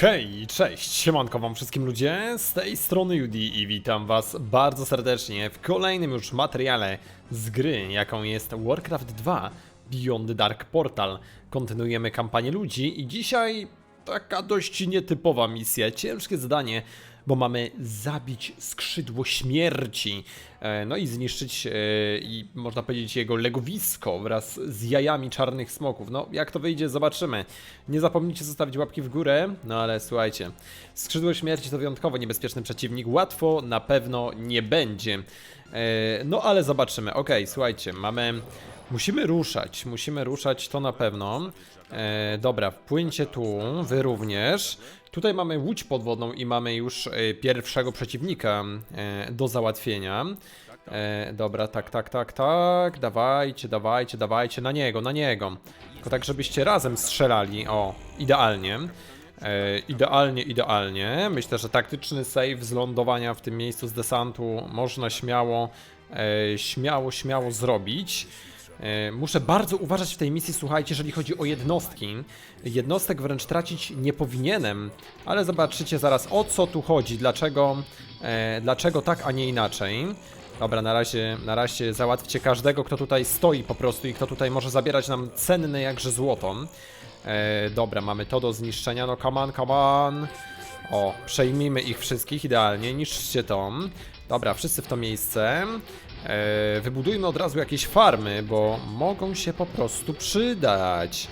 Hej, cześć, siemanko wam wszystkim ludzie, z tej strony Judy i witam was bardzo serdecznie w kolejnym już materiale z gry, jaką jest Warcraft 2 Beyond Dark Portal. Kontynuujemy kampanię ludzi i dzisiaj taka dość nietypowa misja, ciężkie zadanie, bo mamy zabić skrzydło śmierci, e, no i zniszczyć, e, i można powiedzieć, jego legowisko wraz z jajami czarnych smoków. No, jak to wyjdzie, zobaczymy. Nie zapomnijcie zostawić łapki w górę, no ale słuchajcie, skrzydło śmierci to wyjątkowo niebezpieczny przeciwnik, łatwo na pewno nie będzie. E, No ale zobaczymy. Okej, słuchajcie, mamy. Musimy ruszać, musimy ruszać to na pewno. E, dobra, wpłyńcie tu, wy również. Tutaj mamy łódź podwodną i mamy już e, pierwszego przeciwnika e, do załatwienia. E, dobra, tak, tak, tak, tak. Dawajcie, dawajcie, dawajcie na niego, na niego. Tylko tak, żebyście razem strzelali. O, idealnie. E, idealnie, idealnie. Myślę, że taktyczny save z lądowania w tym miejscu z desantu można śmiało, e, śmiało, śmiało zrobić. E, Muszę bardzo uważać w tej misji, słuchajcie, jeżeli chodzi o jednostki. Jednostek wręcz tracić nie powinienem, ale zobaczycie zaraz o co tu chodzi, dlaczego, e, dlaczego tak, a nie inaczej. Dobra, na razie, na razie załatwcie każdego, kto tutaj stoi po prostu i kto tutaj może zabierać nam cenne jakże złoto. E, dobra, mamy to do zniszczenia, no come on, come on. O, przejmijmy ich wszystkich idealnie, niszczcie to. Dobra, wszyscy w to miejsce. E, wybudujmy od razu jakieś farmy, bo mogą się po prostu przydać.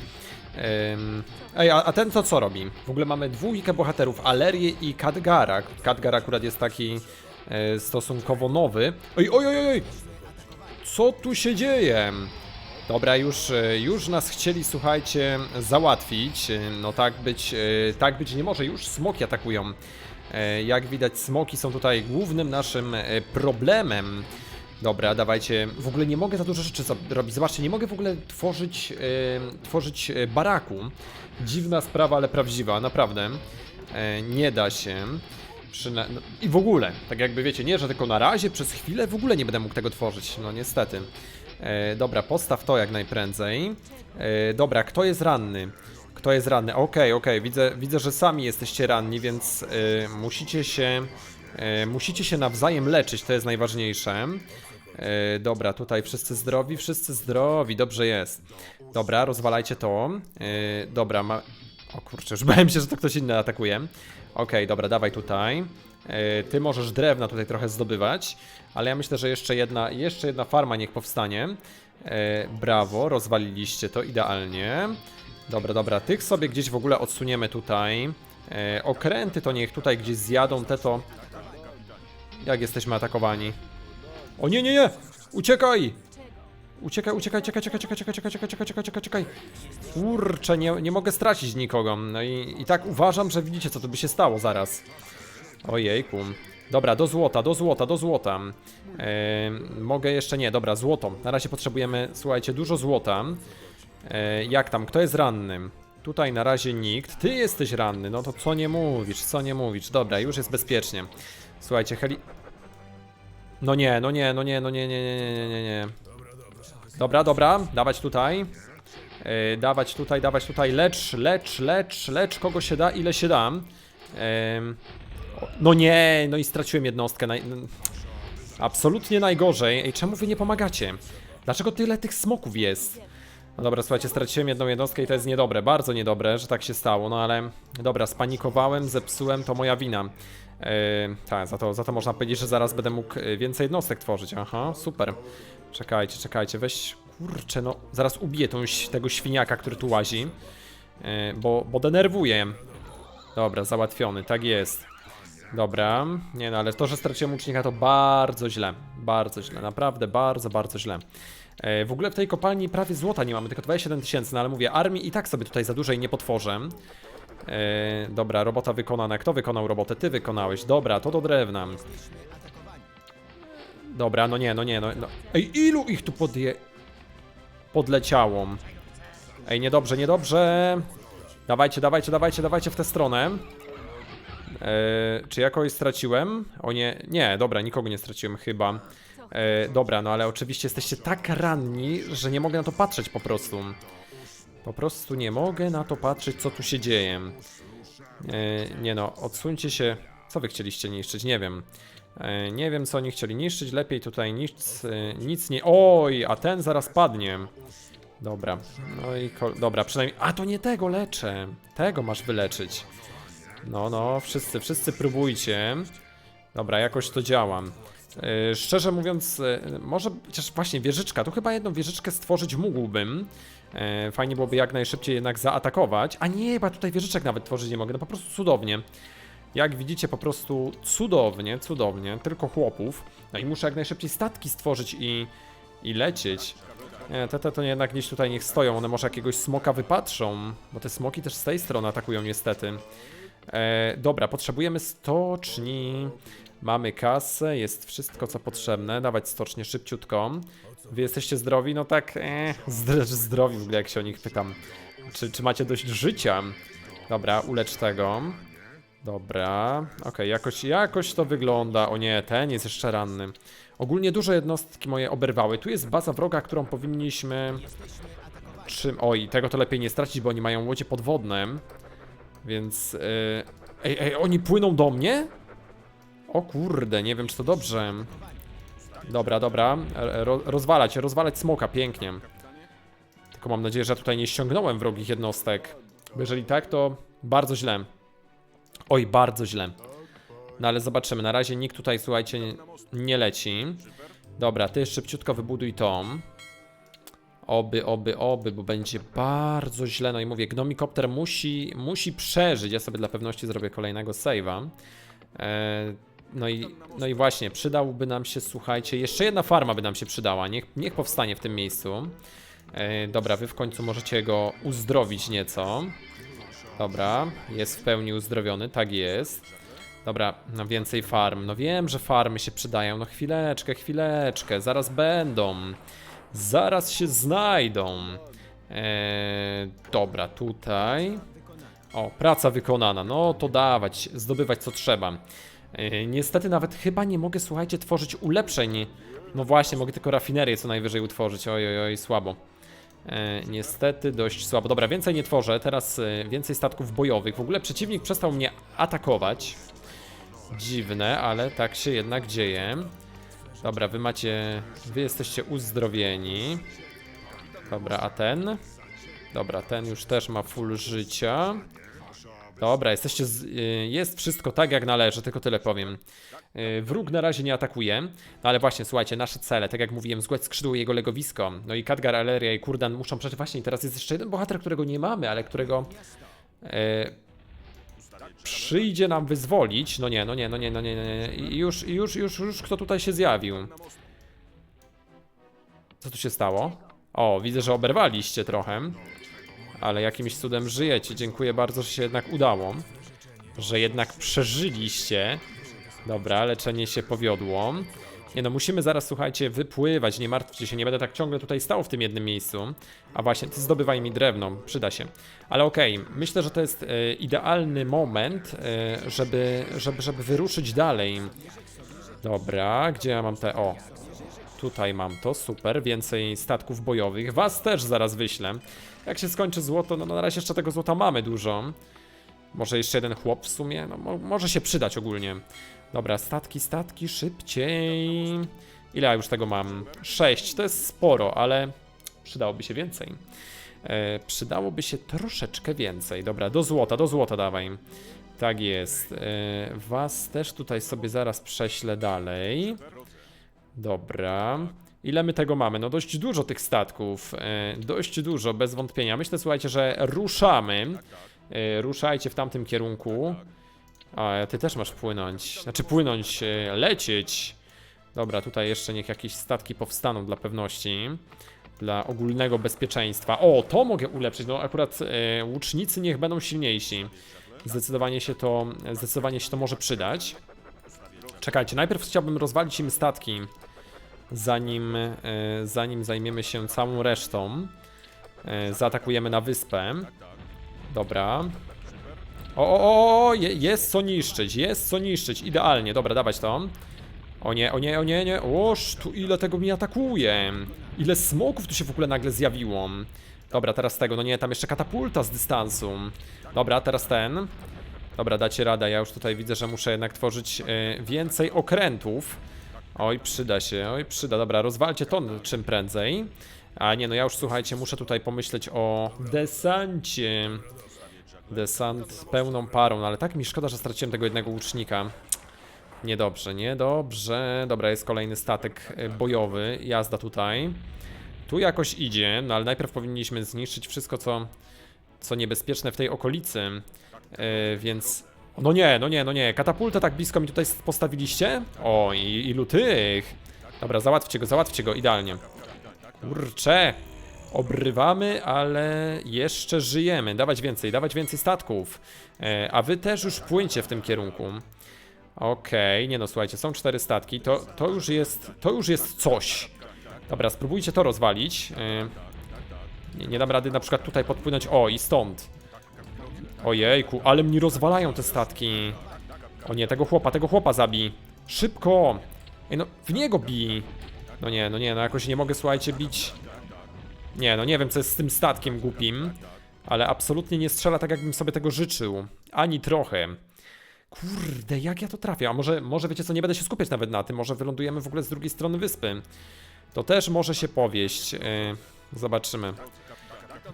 Ej, a, ten to co robi? W ogóle mamy dwójkę bohaterów, Alerię i Kadgara. Kadgar akurat jest taki e, stosunkowo nowy. Oj, oj, oj, oj! Co tu się dzieje? Dobra, już, e, już nas chcieli, słuchajcie, załatwić. E, No tak być, e, tak być nie może. Już smoki atakują. Jak widać, smoki są tutaj głównym naszym problemem. Dobra, dawajcie. W ogóle nie mogę za dużo rzeczy robić. Zobaczcie, nie mogę w ogóle tworzyć, e, tworzyć e, baraku. Dziwna sprawa, ale prawdziwa, naprawdę. E, nie da się. Przyna no, I w ogóle, tak jakby wiecie, nie, że tylko na razie, przez chwilę w ogóle nie będę mógł tego tworzyć. No niestety. E, dobra, postaw to jak najprędzej. E, dobra, kto jest ranny? Kto jest ranny? Okej, okej, widzę, widzę, że sami jesteście ranni, więc e, musicie się. E, musicie się nawzajem leczyć, to jest najważniejsze. E, dobra, tutaj wszyscy zdrowi, wszyscy zdrowi, dobrze jest. Dobra, rozwalajcie to. E, dobra, ma... O kurczę, już bałem się, że to ktoś inny atakuje. Okej, dobra, dawaj tutaj. Ty możesz drewna tutaj trochę zdobywać, ale ja myślę, że jeszcze jedna, jeszcze jedna farma niech powstanie. Brawo, rozwaliliście to idealnie. Dobra, dobra, tych sobie gdzieś w ogóle odsuniemy tutaj. Okręty to niech tutaj gdzieś zjadą, te to... Jak jesteśmy atakowani? O nie, nie, nie! Uciekaj! Uciekaj, uciekaj, czekaj, czekaj, czekaj, czekaj, czekaj, czekaj, czekaj, czekaj, czekaj, czekaj. Kurczę, nie, nie mogę stracić nikogo. No i, i tak uważam, że widzicie, co tu by się stało zaraz. Ojejku. Dobra, do złota, do złota, do złota. Mogę jeszcze nie, dobra, złoto. Na razie potrzebujemy, słuchajcie, dużo złota. E, jak tam, kto jest ranny? Tutaj na razie nikt. Ty jesteś ranny, no to co nie mówisz, co nie mówisz. Dobra, już jest bezpiecznie. Słuchajcie, heli... No nie, no nie, no nie, no nie, nie, nie, nie, nie, nie, nie. Dobra, dobra, dawać tutaj. E, dawać tutaj, dawać tutaj. Lecz, lecz, lecz, lecz, kogo się da, ile się da. Em, o, no nie, no i straciłem jednostkę. Naj, absolutnie najgorzej. Ej, czemu wy nie pomagacie? Dlaczego tyle tych smoków jest? No dobra, słuchajcie, straciłem jedną jednostkę i to jest niedobre, bardzo niedobre, że tak się stało, no ale dobra, spanikowałem, zepsułem, to moja wina. Yy, tak, za to, za to można powiedzieć, że zaraz będę mógł y, więcej jednostek tworzyć, aha, super. Czekajcie, czekajcie, weź, kurczę, no, zaraz ubiję tą, tego świniaka, który tu łazi, yy, bo, bo denerwuje. Dobra, załatwiony, tak jest. Dobra, nie no, ale to, że straciłem łucznika to bardzo źle, bardzo źle, naprawdę bardzo, bardzo źle. E, W ogóle w tej kopalni prawie złota nie mamy, tylko 27 tysięcy, no ale mówię, armii i tak sobie tutaj za dużej nie potworzę. E, dobra, robota wykonana. Kto wykonał robotę? Ty wykonałeś. Dobra, to do drewna. Dobra, no nie, no nie, no, no. Ej, ilu ich tu podje... podleciało? Ej, niedobrze, niedobrze. Dawajcie, dawajcie, dawajcie, dawajcie w tę stronę. E, czy ja kogoś straciłem? O nie, nie, dobra, nikogo nie straciłem chyba. E, dobra, no ale oczywiście jesteście tak ranni, że nie mogę na to patrzeć po prostu. Po prostu nie mogę na to patrzeć, co tu się dzieje. E, nie no, odsuńcie się. Co wy chcieliście niszczyć? Nie wiem. E, nie wiem, co oni chcieli niszczyć. Lepiej tutaj nic, e, nic nie... Oj, a ten zaraz padnie. Dobra. No i... Dobra, przynajmniej... A, to nie tego leczę. Tego masz wyleczyć. No, no, wszyscy, wszyscy próbujcie. Dobra, jakoś to działa. Yy, szczerze mówiąc, yy, może chociaż właśnie wieżyczka, tu chyba jedną wieżyczkę stworzyć mógłbym. Yy, fajnie byłoby jak najszybciej jednak zaatakować. A nie, chyba tutaj wieżyczek nawet tworzyć nie mogę, no po prostu cudownie. Jak widzicie, po prostu cudownie, cudownie, tylko chłopów. No i muszę jak najszybciej statki stworzyć i, i lecieć. Nie, te, te to jednak gdzieś tutaj niech stoją, one może jakiegoś smoka wypatrzą, bo te smoki też z tej strony atakują niestety. E, dobra, potrzebujemy stoczni. Mamy kasę, jest wszystko co potrzebne. Dawać stocznie szybciutko. Wy jesteście zdrowi? No tak, e, zdr zdrowi w ogóle jak się o nich pytam. Czy, czy macie dość życia? Dobra, ulecz tego. Dobra, okej, jakoś, jakoś to wygląda. O nie, ten jest jeszcze ranny. Ogólnie duże jednostki moje oberwały. Tu jest baza wroga, którą powinniśmy... Czym... Oj, tego to lepiej nie stracić, bo oni mają łodzie podwodne. Więc... Yy... Ej, ej, oni płyną do mnie? O kurde, nie wiem czy to dobrze. Dobra, dobra. Ro rozwalać, rozwalać smoka, pięknie. Tylko mam nadzieję, że tutaj nie ściągnąłem wrogich jednostek. Bo jeżeli tak, to bardzo źle. Oj, bardzo źle. No ale zobaczymy. Na razie nikt tutaj, słuchajcie, nie, leci. Dobra, ty szybciutko wybuduj to. Oby, oby, oby, bo będzie bardzo źle. No i mówię, gnomikopter musi, musi przeżyć. Ja sobie dla pewności zrobię kolejnego save'a. E, no i, no i właśnie, przydałby nam się, słuchajcie, jeszcze jedna farma by nam się przydała. Niech, niech powstanie w tym miejscu. E, dobra, wy w końcu możecie go uzdrowić nieco. Dobra, jest w pełni uzdrowiony, tak jest. Dobra, no więcej farm. No wiem, że farmy się przydają. No chwileczkę, chwileczkę, zaraz będą. Zaraz się znajdą. Eee, dobra, tutaj. O, praca wykonana. No to dawać, zdobywać co trzeba. Eee, niestety nawet chyba nie mogę, słuchajcie, tworzyć ulepszeń. No właśnie, mogę tylko rafinerię co najwyżej utworzyć. Oj, oj, oj, słabo. E, niestety dość słabo. Dobra, więcej nie tworzę, teraz e, więcej statków bojowych. W ogóle przeciwnik przestał mnie atakować. Dziwne, ale tak się jednak dzieje. Dobra, wy macie... Wy jesteście uzdrowieni. Dobra, a ten? Dobra, ten już też ma full życia. Dobra, jesteście z, y, jest wszystko tak jak należy, tylko tyle powiem. Y, Wróg na razie nie atakuje, no ale właśnie, słuchajcie, nasze cele, tak jak mówiłem, zgłać skrzydło jego legowisko. No i Khadgar, Aleria i Kurdan muszą przecież właśnie, teraz jest jeszcze jeden bohater, którego nie mamy, ale którego e, przyjdzie nam wyzwolić. No nie, no nie, no nie, no nie, no nie. Już, już, już, już kto tutaj się zjawił? Co tu się stało? O, widzę, że oberwaliście trochę. Ale jakimś cudem żyjecie. Dziękuję bardzo, że się jednak udało. Że jednak przeżyliście. Dobra, leczenie się powiodło. Nie no, musimy zaraz, słuchajcie, wypływać, nie martwcie się, nie będę tak ciągle tutaj stał w tym jednym miejscu. A właśnie, ty zdobywaj mi drewno, przyda się. Ale okej, myślę, że to jest e, idealny moment, e, żeby, żeby, żeby wyruszyć dalej. Dobra, gdzie ja mam te... O, Tutaj mam to, super, więcej statków bojowych. Was też zaraz wyślę. Jak się skończy złoto, no na razie jeszcze tego złota mamy dużo. Może jeszcze jeden chłop w sumie, no mo może się przydać ogólnie. Dobra, statki, statki, szybciej. Ile ja już tego mam? 6, to jest sporo, ale przydałoby się więcej. E, przydałoby się troszeczkę więcej. Dobra, do złota, do złota dawaj. Tak jest. E, was też tutaj sobie zaraz prześlę dalej. Dobra. Ile my tego mamy? No dość dużo tych statków. E, dość dużo, bez wątpienia. Myślę, słuchajcie, że ruszamy. E, ruszajcie w tamtym kierunku. A, ty też masz płynąć. Znaczy płynąć, e, lecieć. Dobra, tutaj jeszcze niech jakieś statki powstaną dla pewności. Dla ogólnego bezpieczeństwa. O, to mogę ulepszyć. No akurat łucznicy niech będą silniejsi. Zdecydowanie się to, zdecydowanie się to może przydać. Czekajcie, najpierw chciałbym rozwalić im statki zanim, e, zanim zajmiemy się całą resztą. E, zaatakujemy na wyspę. Dobra. O, o, o, je, jest co niszczyć, jest co niszczyć, idealnie, dobra, dawać to. O nie, o nie, o nie, nie, oż, tu ile tego mi atakuje. Ile smoków tu się w ogóle nagle zjawiło. Dobra, teraz tego, no nie, tam jeszcze katapulta z dystansu. Dobra, teraz ten. Dobra, dacie radę. Ja już tutaj widzę, że muszę jednak tworzyć e, więcej okrętów. Oj, przyda się, oj, przyda. Dobra, rozwalcie to czym prędzej. A nie, no ja już słuchajcie, muszę tutaj pomyśleć o desancie. Desant pełną parą, no ale tak mi szkoda, że straciłem tego jednego łucznika. Niedobrze, niedobrze. Dobra, jest kolejny statek e, bojowy. Jazda tutaj. Tu jakoś idzie, no ale najpierw powinniśmy zniszczyć wszystko, co, co niebezpieczne w tej okolicy. E, więc. No nie, no nie, no nie. Katapultę tak blisko mi tutaj postawiliście? O, i ilu tych? Dobra, załatwcie go, załatwcie go, idealnie. Kurcze! Obrywamy, ale jeszcze żyjemy. Dawać więcej, dawać więcej statków. E, a wy też już płyńcie w tym kierunku. Okej, nie no, słuchajcie, są cztery statki. To, to już jest. To już jest coś. Dobra, spróbujcie to rozwalić. E, nie, nie dam rady na przykład tutaj podpłynąć. O, i stąd. Ojejku, ale mnie rozwalają te statki. O nie, tego chłopa, tego chłopa zabij. Szybko! Ej, no, w niego bij. No nie, no nie, no jakoś nie mogę, słuchajcie, bić. Nie, no nie wiem, co jest z tym statkiem głupim. Ale absolutnie nie strzela tak, jakbym sobie tego życzył. Ani trochę. Kurde, jak ja to trafię? A może, może wiecie co, nie będę się skupiać nawet na tym. Może wylądujemy w ogóle z drugiej strony wyspy. To też może się powieść. Yy, zobaczymy.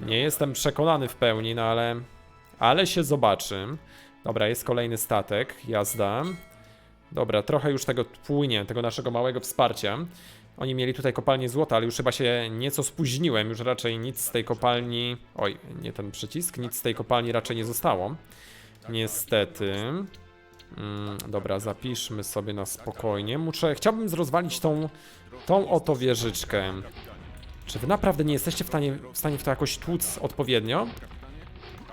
Nie jestem przekonany w pełni, no ale... Ale się zobaczy. Dobra, jest kolejny statek. Jazda. Dobra, trochę już tego płynie, tego naszego małego wsparcia. Oni mieli tutaj kopalnię złota, ale już chyba się nieco spóźniłem. Już raczej nic z tej kopalni... Oj, nie ten przycisk. Nic z tej kopalni raczej nie zostało. Niestety. Mm, dobra, zapiszmy sobie na spokojnie. Muszę... Chciałbym zrozwalić tą... Tą oto wieżyczkę. Czy wy naprawdę nie jesteście w stanie, w stanie w to jakoś tłuc odpowiednio?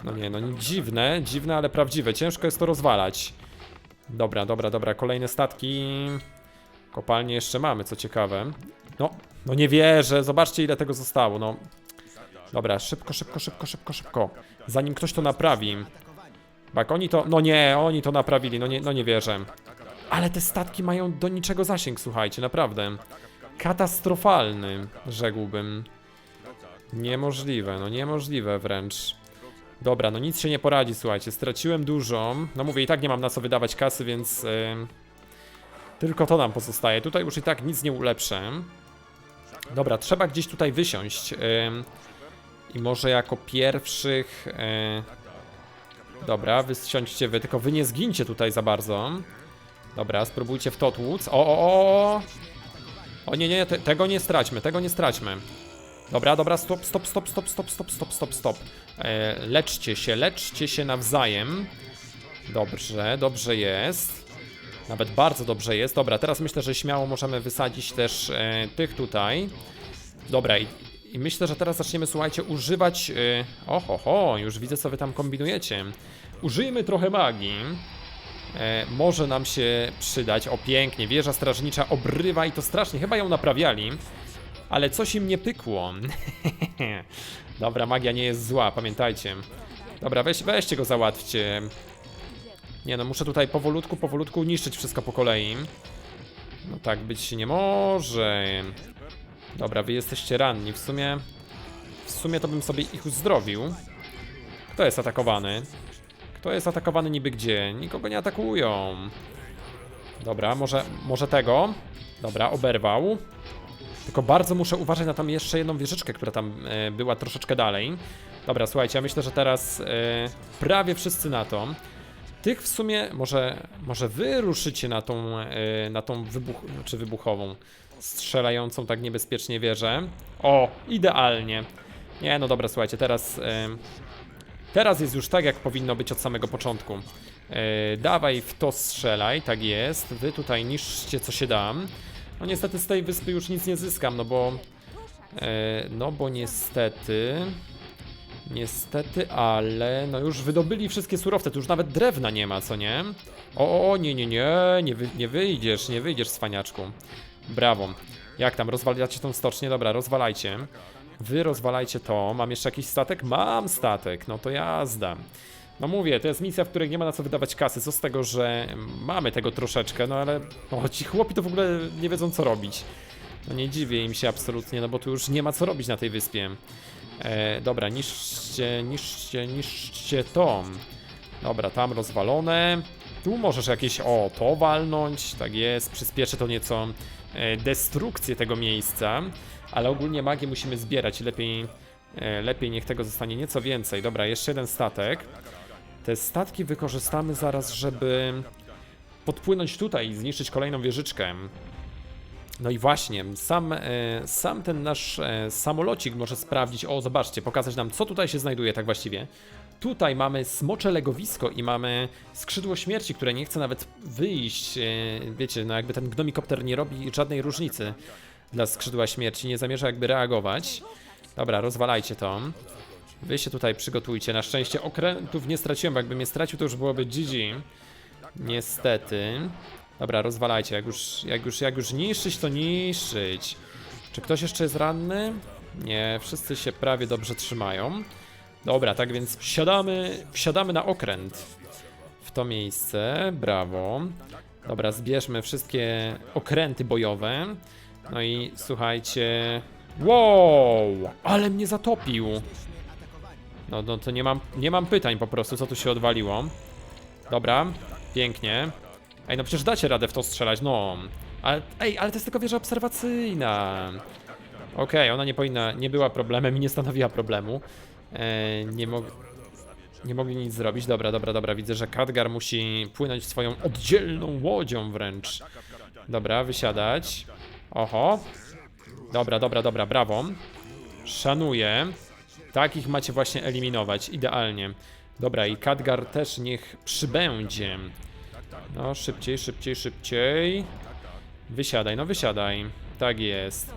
No nie, no nie, dziwne, dziwne, ale prawdziwe. Ciężko jest to rozwalać. Dobra, dobra, dobra. Kolejne statki. Kopalnie jeszcze mamy, co ciekawe. No, no nie wierzę. Zobaczcie, ile tego zostało, no. Dobra, szybko, szybko, szybko, szybko, szybko. Zanim ktoś to naprawi. Tak, oni to... No nie, oni to naprawili, no nie, no nie wierzę. Ale te statki mają do niczego zasięg, słuchajcie, naprawdę. Katastrofalny, rzekłbym. Niemożliwe, no niemożliwe wręcz. Dobra, no nic się nie poradzi, słuchajcie, straciłem dużo. No mówię, i tak nie mam na co wydawać kasy, więc... Yy, tylko to nam pozostaje. Tutaj już i tak nic nie ulepszę. Dobra, trzeba gdzieś tutaj wysiąść. Yy, I może jako pierwszych... Yy, dobra, wysiądźcie wy, tylko wy nie zgincie tutaj za bardzo. Dobra, spróbujcie w to tłuc. O, o, o! O nie, nie, te, tego nie straćmy, tego nie straćmy. Dobra, dobra, stop, stop, stop, stop, stop, stop, stop, stop, stop. E, leczcie się, leczcie się nawzajem. Dobrze, dobrze jest. Nawet bardzo dobrze jest. Dobra, teraz myślę, że śmiało możemy wysadzić też e, tych tutaj. Dobra, i, i myślę, że teraz zaczniemy, słuchajcie, używać... E, oho, ho, już widzę, co wy tam kombinujecie. Użyjmy trochę magii. E, może nam się przydać. O, pięknie, wieża strażnicza obrywa i to strasznie. Chyba ją naprawiali. Ale coś im nie pykło. Dobra, magia nie jest zła, pamiętajcie. Dobra, weź, weźcie go, załatwcie. Nie no, muszę tutaj powolutku, powolutku niszczyć wszystko po kolei. No tak być nie może. Dobra, wy jesteście ranni. W sumie... W sumie to bym sobie ich uzdrowił. Kto jest atakowany? Kto jest atakowany niby gdzie? Nikogo nie atakują. Dobra, może, może tego. Dobra, oberwał. Tylko bardzo muszę uważać na tam jeszcze jedną wieżyczkę, która tam e, była troszeczkę dalej. Dobra, słuchajcie, ja myślę, że teraz e, prawie wszyscy na to. Tych w sumie, może, może wy ruszycie na tą, e, na tą wybuch, czy wybuchową, strzelającą tak niebezpiecznie wieżę. O, idealnie. Nie, no dobra, słuchajcie, teraz... Teraz jest już tak, jak powinno być od samego początku. Dawaj w to strzelaj, tak jest. Wy tutaj niszczcie co się da. No niestety z tej wyspy już nic nie zyskam, no bo... E, no bo niestety... Niestety, ale no już wydobyli wszystkie surowce, tu już nawet drewna nie ma, co nie? O, o, nie, nie, nie, nie, wy, nie wyjdziesz, nie wyjdziesz, cwaniaczku. Brawo. Jak tam, rozwalacie tą stocznię? Dobra, rozwalajcie. Wy rozwalajcie to. Mam jeszcze jakiś statek? Mam statek, no to jazda. No mówię, to jest misja, w której nie ma na co wydawać kasy. Co z tego, że mamy tego troszeczkę, no ale o, ci chłopi to w ogóle nie wiedzą co robić. No nie dziwię im się absolutnie, no bo tu już nie ma co robić na tej wyspie. E, dobra, niszczcie, niszczcie, niszczcie to. Dobra, tam rozwalone. Tu możesz jakieś, o, to walnąć, tak jest, przyspieszy to nieco e, destrukcję tego miejsca, ale ogólnie magię musimy zbierać lepiej, e, lepiej niech tego zostanie nieco więcej. Dobra, jeszcze jeden statek. Te statki wykorzystamy zaraz, żeby podpłynąć tutaj i zniszczyć kolejną wieżyczkę. No i właśnie, sam, e, sam ten nasz e, samolocik może sprawdzić, o zobaczcie, pokazać nam co tutaj się znajduje tak właściwie. Tutaj mamy smocze legowisko i mamy skrzydło śmierci, które nie chce nawet wyjść. e, Wiecie, no jakby ten gnomikopter nie robi żadnej różnicy dla skrzydła śmierci, nie zamierza jakby reagować. Dobra, rozwalajcie to. Wy się tutaj przygotujcie. Na szczęście okrętów nie straciłem, bo jakbym je stracił, to już byłoby GG. Niestety. Dobra, rozwalajcie. Jak już, jak już, jak już niszczyć, to niszczyć. Czy ktoś jeszcze jest ranny? Nie, wszyscy się prawie dobrze trzymają. Dobra, tak więc wsiadamy, wsiadamy na okręt w to miejsce. Brawo. Dobra, zbierzmy wszystkie okręty bojowe. No i słuchajcie. Wow! Ale mnie zatopił. No, no to nie mam, nie mam pytań po prostu, co tu się odwaliło. Dobra, pięknie. Ej, no przecież dacie radę w to strzelać, no. Ale, ej, ale to jest tylko wieża obserwacyjna. Okej, ona nie powinna, nie była problemem i nie stanowiła problemu. E, nie, mog nie mogli nic zrobić. Dobra, dobra, dobra. Widzę, że Khadgar musi płynąć swoją oddzielną łodzią wręcz. Dobra, wysiadać. Oho. Dobra, dobra, dobra, brawo. Szanuję. Takich macie właśnie eliminować, idealnie. Dobra, i Khadgar też niech przybędzie. No, szybciej, szybciej, szybciej. Wysiadaj, no wysiadaj. Tak jest.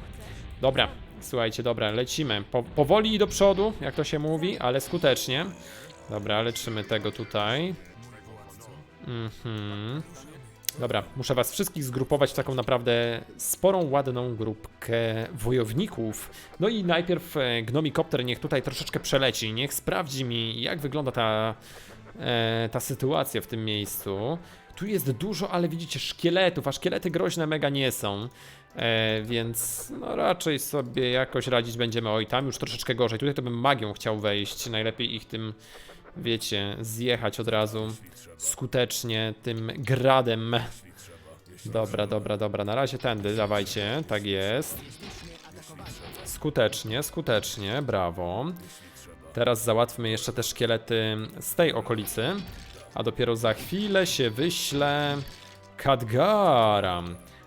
Dobra, słuchajcie, dobra, lecimy. Po, powoli i do przodu, jak to się mówi, ale skutecznie. Dobra, leczymy tego tutaj. Mhm. Dobra, muszę was wszystkich zgrupować w taką naprawdę sporą, ładną grupkę wojowników. No i najpierw e, gnomikopter niech tutaj troszeczkę przeleci, niech sprawdzi mi jak wygląda ta, e, ta sytuacja w tym miejscu. Tu jest dużo, ale widzicie, szkieletów, a szkielety groźne mega nie są. E, więc no raczej sobie jakoś radzić będziemy. Oj, tam już troszeczkę gorzej. Tutaj to bym magią chciał wejść. Najlepiej ich tym, wiecie, zjechać od razu skutecznie tym gradem. Dobra, dobra, dobra. Na razie tędy, dawajcie. Tak jest. Skutecznie, skutecznie. Brawo. Teraz załatwmy jeszcze te szkielety z tej okolicy. A dopiero za chwilę się wyślę Kadgara.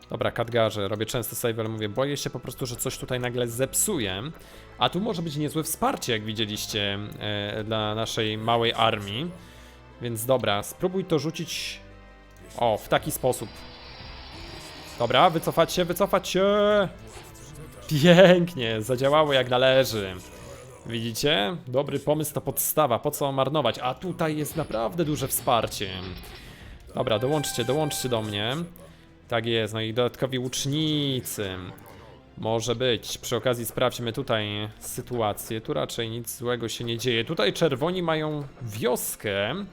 Dobra, Kadgarze, robię często save, ale mówię, boję się po prostu, że coś tutaj nagle zepsuję. A tu może być niezłe wsparcie, jak widzieliście, e, dla naszej małej armii. Więc dobra, spróbuj to rzucić. O, w taki sposób. Dobra, wycofać się, wycofać się. Pięknie, zadziałało jak należy. Widzicie? Dobry pomysł to podstawa, po co marnować? A tutaj jest naprawdę duże wsparcie. Dobra, dołączcie, dołączcie do mnie. Tak jest, no i dodatkowi łucznicy. Może być. Przy okazji sprawdźmy tutaj sytuację. Tu raczej nic złego się nie dzieje. Tutaj czerwoni mają wioskę. E,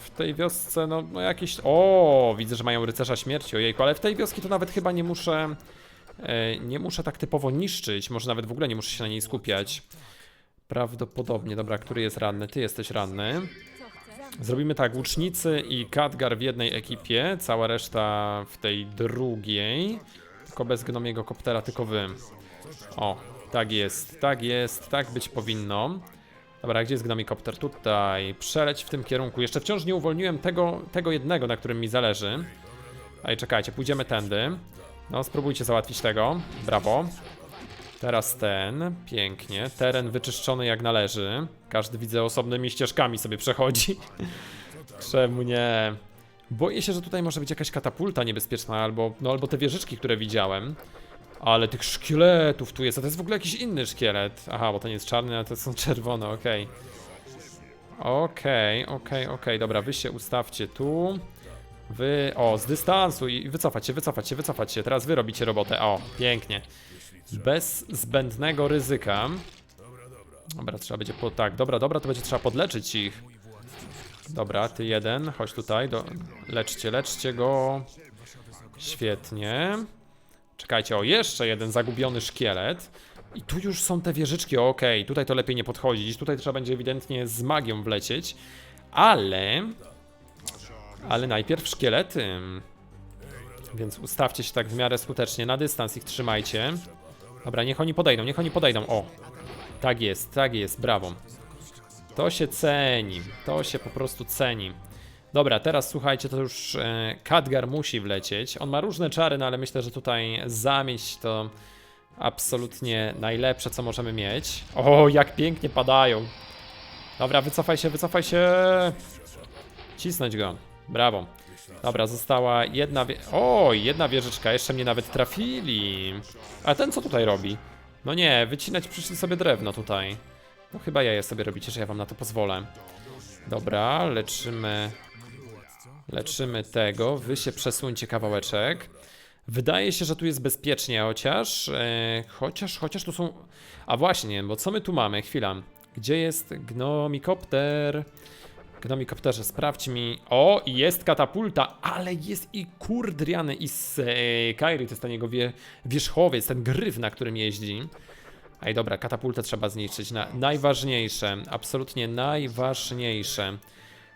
w tej wiosce, no, no jakieś. O, widzę, że mają rycerza śmierci. Ojejku, ale w tej wioski to nawet chyba nie muszę. E, nie muszę tak typowo niszczyć. Może nawet w ogóle nie muszę się na niej skupiać. Prawdopodobnie. Dobra, który jest ranny? Ty jesteś ranny. Zrobimy tak, łucznicy i Khadgar w jednej ekipie, cała reszta w tej drugiej. Tylko bez gnomiego koptera, tylko wy. O, tak jest, tak jest, tak być powinno. Dobra, gdzie jest gnomikopter? Tutaj. Przeleć w tym kierunku. Jeszcze wciąż nie uwolniłem tego, tego jednego, na którym mi zależy. Ej, czekajcie, pójdziemy tędy. No, spróbujcie załatwić tego. Brawo. Teraz ten, pięknie. Teren wyczyszczony jak należy. Każdy widzę osobnymi ścieżkami sobie przechodzi. Czemu nie? Boję się, że tutaj może być jakaś katapulta niebezpieczna, albo, no, albo te wieżyczki, które widziałem. Ale tych szkieletów tu jest, a to jest w ogóle jakiś inny szkielet. Aha, bo to nie jest czarny, a to są czerwone, okej. Okej, okej, okej, dobra, wy się ustawcie tu. Wy, o, z dystansu i wycofać się, wycofać się, wycofać się. Teraz wy robicie robotę, o, pięknie. Bez zbędnego ryzyka. Dobra, trzeba będzie po... Tak, dobra, dobra, to będzie trzeba podleczyć ich. Dobra, ty jeden, chodź tutaj, do... leczcie, leczcie go. Świetnie. Czekajcie, o, jeszcze jeden zagubiony szkielet. I tu już są te wieżyczki, okej, tutaj to lepiej nie podchodzić, tutaj trzeba będzie ewidentnie z magią wlecieć. ale... Ale najpierw szkielety. Więc ustawcie się tak w miarę skutecznie, na dystans ich trzymajcie. Dobra, niech oni podejdą, niech oni podejdą, o. Tak jest, tak jest, brawo. To się ceni, to się po prostu ceni. Dobra, teraz słuchajcie, to już e, Khadgar musi wlecieć. On ma różne czary, no ale myślę, że tutaj zamieć to absolutnie najlepsze, co możemy mieć. O, jak pięknie padają. Dobra, wycofaj się, wycofaj się. Cisnąć go. Brawo. Dobra, została jedna wie... O, jedna wieżyczka, jeszcze mnie nawet trafili. A ten co tutaj robi? No nie, wycinać przyszli sobie drewno tutaj. No chyba ja je sobie robicie, że ja wam na to pozwolę. Dobra, leczymy... Leczymy tego, wy się przesuńcie kawałeczek. Wydaje się, że tu jest bezpiecznie, chociaż... E, chociaż, chociaż tu są... A właśnie, bo co my tu mamy? Chwila. Gdzie jest gnomikopter? Gnomikopterze, sprawdź mi. O, jest katapulta, ale jest i kurdriany, i z e, Kairi, to jest ten jego wie, wierzchowiec, ten gryf, na którym jeździ. Ej, dobra, katapultę trzeba zniszczyć. Na, najważniejsze, absolutnie najważniejsze.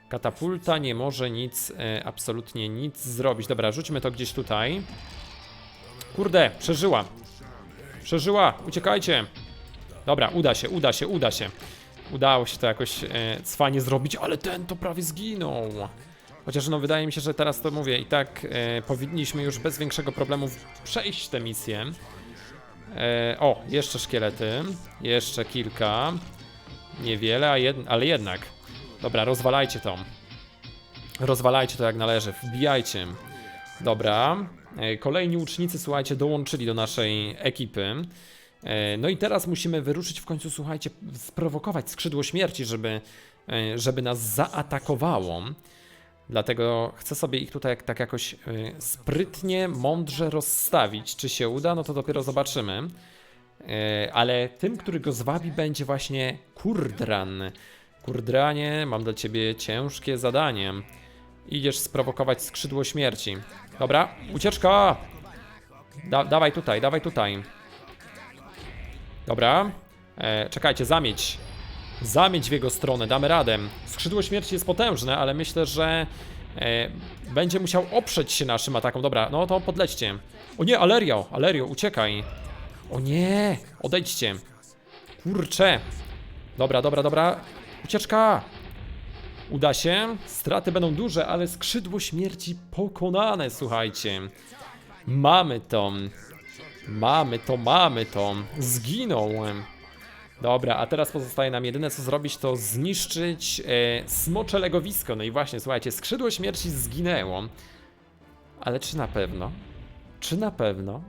Katapulta nie może nic, e, absolutnie nic zrobić. Dobra, rzućmy to gdzieś tutaj. Kurde, przeżyła. Przeżyła, uciekajcie. Dobra, uda się, uda się, uda się. Udało się to jakoś e, cwanie zrobić, ale ten to prawie zginął. Chociaż no wydaje mi się, że teraz to mówię i tak e, powinniśmy już bez większego problemu przejść tę misję. E, o, jeszcze szkielety. Jeszcze kilka. Niewiele, a jed ale jednak. Dobra, rozwalajcie to. Rozwalajcie to jak należy, wbijajcie. Dobra. E, kolejni łucznicy, słuchajcie, dołączyli do naszej ekipy. E, No i teraz musimy wyruszyć w końcu, słuchajcie, sprowokować skrzydło śmierci, żeby, e, żeby nas zaatakowało. Dlatego chcę sobie ich tutaj tak jakoś e, sprytnie, mądrze rozstawić. Czy się uda, no to dopiero zobaczymy. E, Ale tym, który go zwabi, będzie właśnie Kurdran. Kurdranie, mam dla ciebie ciężkie zadanie. Idziesz sprowokować skrzydło śmierci. Dobra, ucieczka! Da dawaj tutaj, dawaj tutaj. Dobra. E, czekajcie, zamieć. Zamieć w jego stronę, damy radę. Skrzydło śmierci jest potężne, ale myślę, że e, będzie musiał oprzeć się naszym atakom. Dobra, no to podlećcie. O nie, Alerio, Alerio, uciekaj. O nie, odejdźcie. Kurcze. Dobra, dobra, dobra. Ucieczka. Uda się. Straty będą duże, ale skrzydło śmierci pokonane, słuchajcie. Mamy to. Mamy to, mamy to. Zginął. Dobra, a teraz pozostaje nam jedyne co zrobić to zniszczyć e, smocze legowisko. No i właśnie, słuchajcie, skrzydło śmierci zginęło. Ale czy na pewno? Czy na pewno?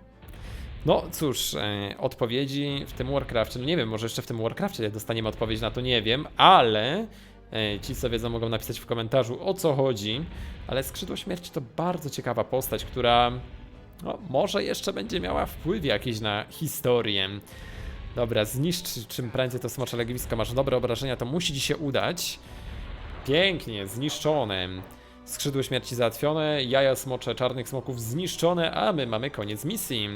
No cóż, e, odpowiedzi w tym Warcraftie, no nie wiem, może jeszcze w tym Warcraftie dostaniemy odpowiedź na to, nie wiem, ale e, ci co wiedzą mogą napisać w komentarzu o co chodzi. Ale skrzydło śmierci to bardzo ciekawa postać, która no, może jeszcze będzie miała wpływ jakiś na historię. Dobra, zniszcz czym prędzej to smocze legowisko. Masz dobre obrażenia, to musi ci się udać. Pięknie, zniszczone. Skrzydło śmierci załatwione, jaja smocze czarnych smoków zniszczone, a my mamy koniec misji.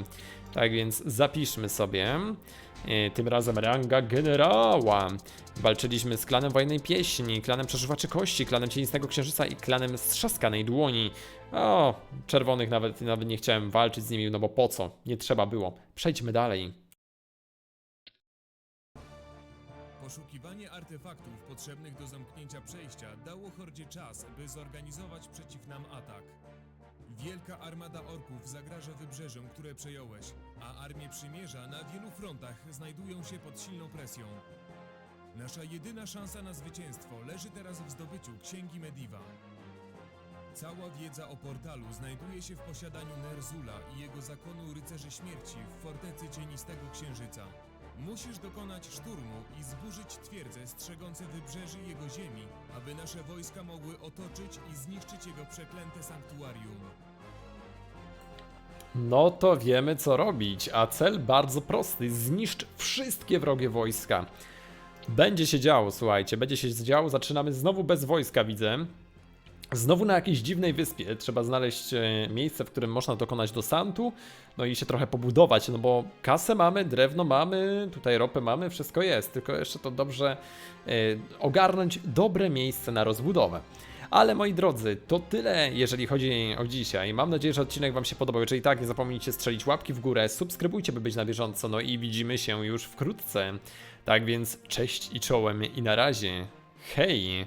Tak więc zapiszmy sobie. E, Tym razem ranga generała. Walczyliśmy z klanem wojennej pieśni, klanem przeżywaczy kości, klanem cienistego księżyca i klanem strzaskanej dłoni. O, czerwonych nawet, nawet nie chciałem walczyć z nimi, no bo po co? Nie trzeba było. Przejdźmy dalej. Artefaktów potrzebnych do zamknięcia przejścia dało Hordzie czas, by zorganizować przeciw nam atak. Wielka armada orków zagraża wybrzeżom, które przejąłeś, a armie przymierza na wielu frontach znajdują się pod silną presją. Nasza jedyna szansa na zwycięstwo leży teraz w zdobyciu Księgi Mediva. Cała wiedza o portalu znajduje się w posiadaniu Nerzula i jego zakonu Rycerzy Śmierci w fortecy Cienistego Księżyca. Musisz dokonać szturmu i zburzyć twierdze strzegące wybrzeży jego ziemi, aby nasze wojska mogły otoczyć i zniszczyć jego przeklęte sanktuarium. No to wiemy co robić, a cel bardzo prosty. Zniszcz wszystkie wrogie wojska. Będzie się działo, słuchajcie, będzie się działo. Zaczynamy znowu bez wojska, widzę. Znowu na jakiejś dziwnej wyspie trzeba znaleźć e, miejsce, w którym można dokonać dosantu, no i się trochę pobudować, no bo kasę mamy, drewno mamy, tutaj ropę mamy, wszystko jest, tylko jeszcze to dobrze e, ogarnąć dobre miejsce na rozbudowę. Ale moi drodzy, to tyle, jeżeli chodzi o dzisiaj. Mam nadzieję, że odcinek Wam się podobał. Jeżeli tak, nie zapomnijcie strzelić łapki w górę, subskrybujcie, by być na bieżąco, no i widzimy się już wkrótce. Tak więc cześć i czołem i na razie. Hej!